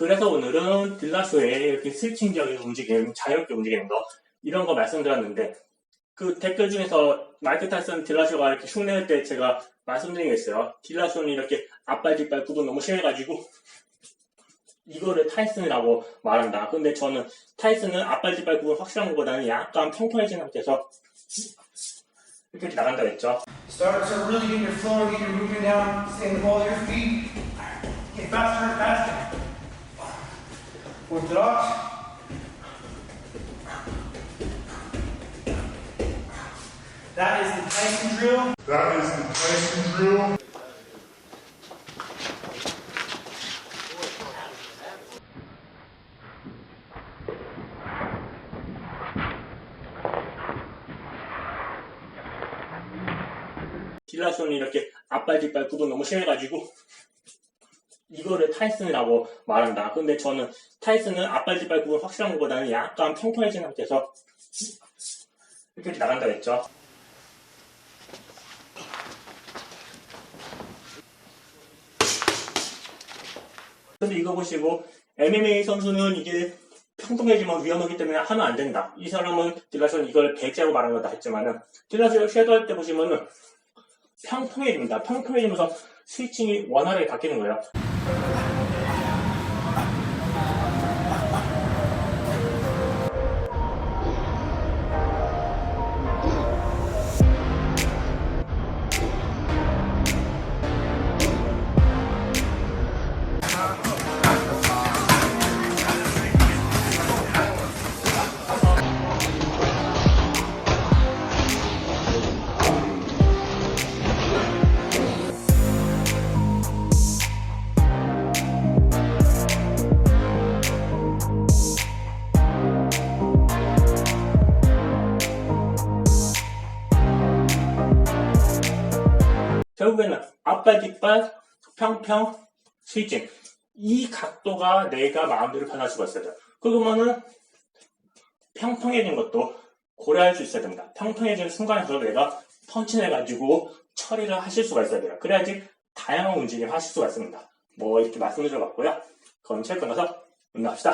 그래서 오늘은 딜라소의 이렇게 스위칭적인 움직임, 자유롭게 움직이는 거 이런 거 말씀드렸는데 그 댓글 중에서 마이크 타이슨 딜라소가 이렇게 흉내낼 때 제가 말씀드린 게 있어요. 딜라소는 이렇게 앞발 뒷발 구분 너무 심해가지고 이거를 타이슨이라고 말한다. 근데 저는 타이슨은 앞발 뒷발 구분 확실한 것보다는 약간 평평해진 상태에서 이렇게 나간다고 했죠. Start to really get your flow, get your movement down, stay ball of your feet. Get faster and faster. Orthodox. That is the Tyson drill. That is the Tyson drill. 딜라소는 이렇게 앞발 뒷발 구분 너무 심해가지고 이거를 타이슨이라고 말한다. 근데 저는 타이슨은 앞발 뒷발 구분 확실한 것보다는 약간 평평해진 상태에서 이렇게 나간다고 했죠. 근데 이거 보시고 MMA 선수는 이게 평평해지면 위험하기 때문에 하면 안 된다. 이 사람은 딜라소는 이걸 배제하고 말한 거다 했지만은 딜라소를 쉐도 할 때 보시면은 평평해집니다. 평평해지면서 스위칭이 원활하게 바뀌는 거예요. Thank you. 결국에는 앞발 뒷발 평평 스위칭 이 각도가 내가 마음대로 변할 수가 있어요. 그러면은 평평해진 것도 고려할 수 있어야 됩니다. 평평해진 순간에서 내가 펀치내가지고 처리를 하실 수가 있어야 돼요. 그래야지 다양한 움직임을 하실 수가 있습니다. 뭐 이렇게 말씀드려봤고요. 그럼 체육 끝나서 만납시다.